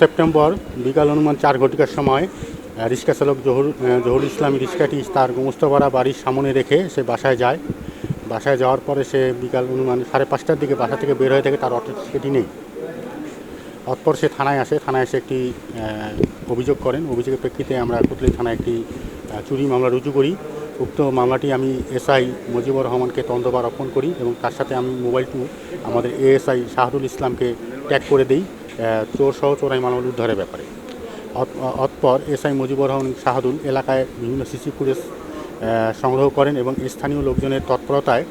September, বিকাল অনুমান চার ঘটিকার সময় রিক্সা চালক জহুর জহুর ইসলামী রিক্সাটি তার গোমস্তপাড়া বাড়ির সামনে রেখে সে বাসায় যায়। বাসায় যাওয়ার পরে সে বিকাল অনুমান সাড়ে পাঁচটার দিকে বাসা থেকে বের হয়ে থাকে, তার অটো সেটি নেই। অতপর সে থানায় আসে, থানায় এসে একটি অভিযোগ করেন। অভিযোগের প্রেক্ষিতে আমরা কুতলি থানায় একটি চুরি মামলা রুজু করি। উক্ত মামলাটি আমি এসআই মুজিবুর রহমানকে তদন্তভার অর্পণ করি এবং তার সাথে আমি মোবাইলটি আমাদের এএসআই শাহরুল ইসলামকে ট্যাগ করে দিই চোর সহ চোরাই মালামাল উদ্ধারের ব্যাপারে। অত- অতপর এসআই মুজিবুর রহমান শাহাদুল এলাকায় বিভিন্ন সিসি ফুটেজ সংগ্রহ করেন এবং স্থানীয় লোকজনের তৎপরতায়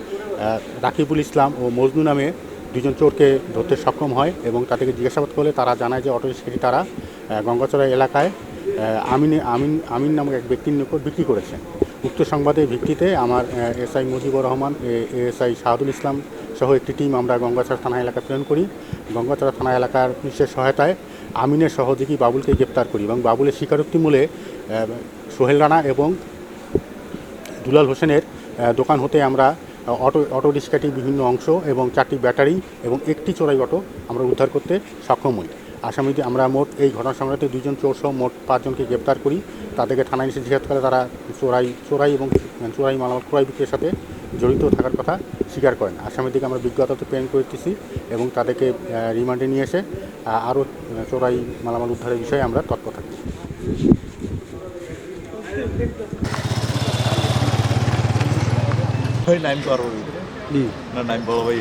রাকিবুল ইসলাম ও মজনু নামে দুজন চোরকে ধরতে সক্ষম হয় এবং তাদেরকে জিজ্ঞাসাবাদ করলে তারা জানায় যে অটো রিক্সাটি তারা গঙ্গাচড়া এলাকায় আমিনে, আমিন আমিন নামক এক ব্যক্তির নিকট বিক্রি করেছেন। উক্ত সংবাদের ভিত্তিতে আমার এসআই মুজিবুর রহমান এএসআই শাহাদুল ইসলাম সহ একটি টিম আমরা গঙ্গাচড়া থানা এলাকা প্রেরণ করি। গঙ্গাচড়া থানা এলাকার পুলিশের সহায়তায় আমিনের সহযোগী বাবুলকে গ্রেপ্তার করি এবং বাবুলের স্বীকারোক্তি মূলে সোহেল রানা এবং দুলাল হোসেনের দোকান হতে আমরা অটো অটো রিক্সাটির বিভিন্ন অংশ এবং চারটি ব্যাটারি এবং একটি চোরাই অটো আমরা উদ্ধার করতে সক্ষম হই। আসামিতে আমরা মোট এই ঘটনা সংক্রান্তে দুজন চোর সহ মোট পাঁচজনকে গ্রেপ্তার করি তাদেরকে থানায় এসে জিজ্ঞাসা করে তারা চোরাই চোরাই এবং চোরাই মালামাল ক্রয় বিক্রির সাথে জড়িত থাকার কথা স্বীকার করেন আসামিদিকে আমরা বিজ্ঞতাতে প্রেরণ করতেছি এবং তাদেরকে রিমান্ডে নিয়ে এসে আরও চোরাই মালামাল উদ্ধারের বিষয়ে আমরা তৎপর থাকি ভাই নাইম তো না নাইম বড় ভাই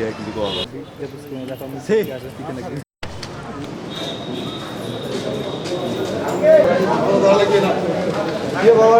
বাবা